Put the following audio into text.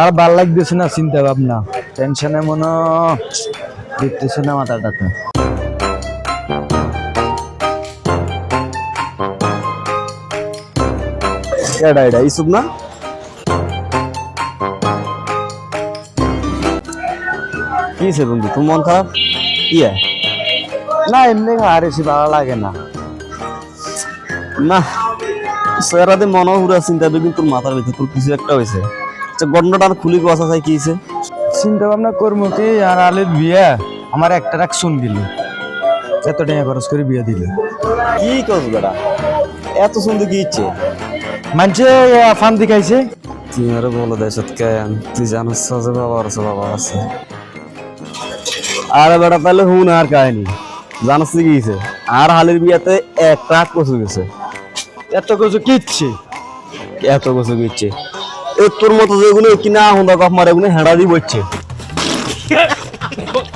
আর ভালো লাগতেছে না, চিন্তা ভাবনা। টেনশনে মনে দেখতেছে না মাথাটাতে। এটা এটা ইসুপ না? কি হয়েছে বন্ধু, তোর মন খারাপ? ইয়ে। না, এমনি আর এসে ভালো লাগে না। না, সেরাতে মনে পুরা চিন্তা দেখবি তোর মাথার ভিতরে তোর কিছু একটা হয়েছে আচ্ছা গন্ডটা আর খুলি কথা চাই চিন্তা ভাবনা করব কি আর আলের বিয়া আমার একটা রাখ শুন দিল। এত টাকা খরচ করে বিয়ে দিল। কি করছ বেটা? এত সুন্দর কি ইচ্ছে মানছে ফান দেখাইছে তুই আরও বলে দেয় কেন তুই জানিস যে বাবা আছে বাবা আছে। আরে বেটা তাহলে হুন আর কাহিনী। জানিস কি হয়েছে আর হালের বিয়াতে এক ট্রাক কচু গেছে। এত কিছু কিচ্ছে। এত কচু এ তোর মতো যেগুলো কিনা হুন্দা কপ মারে এগুলো হেঁড়া দিয়ে বসছে